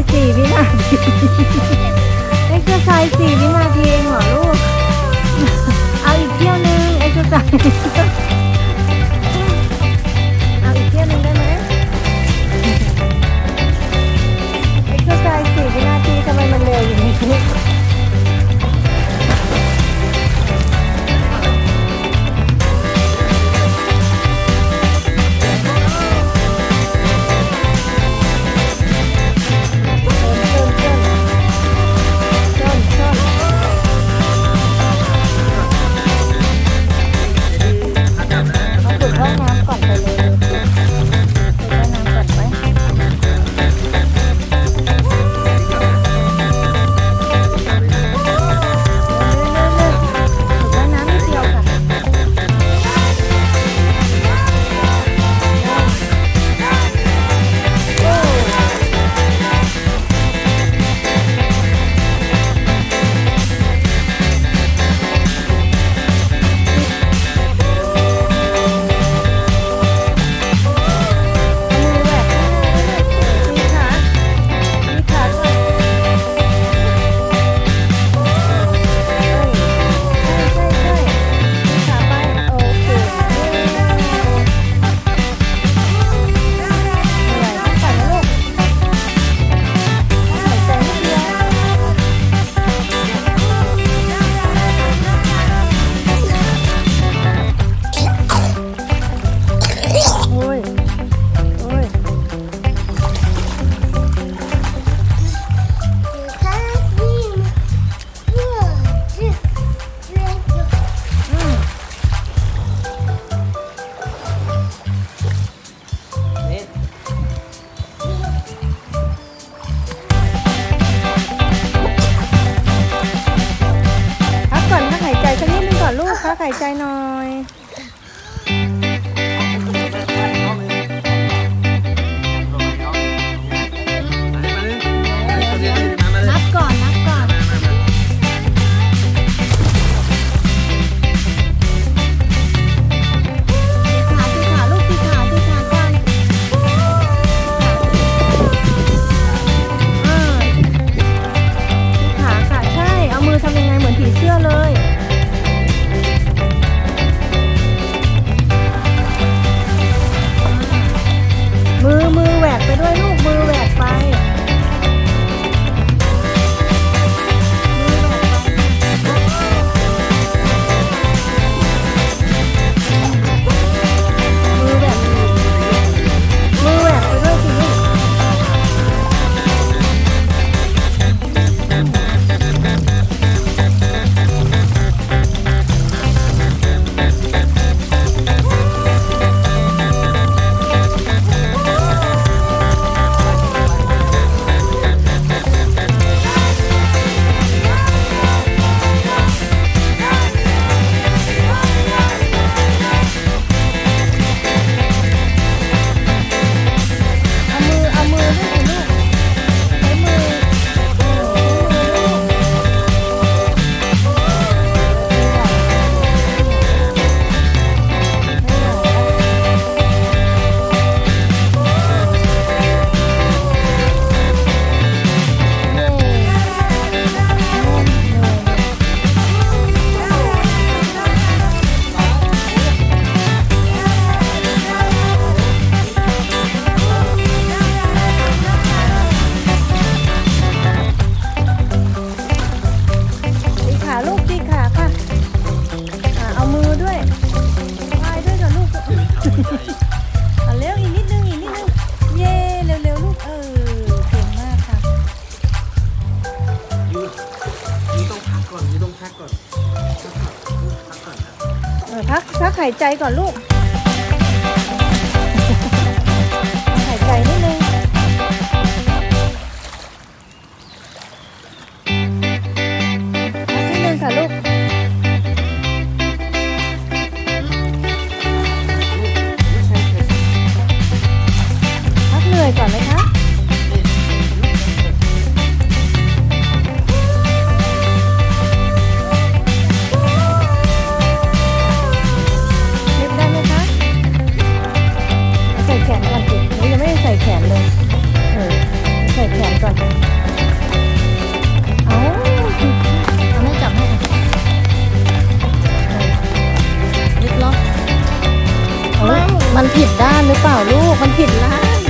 ซ์สี่วินาทีเอ็กซ์ไซส์สี่วินาทีเองเหรอลูก เอาอีกเที่ยวนึงเอ็กซ์ไซส์ ข้าไข่ใจหน่อย มือมือแหวกไปด้วยลูกมือแหวกไป ไข่ใจก่อนลูก ผิดด้านหรือเปล่าลูก มันผิดล้าน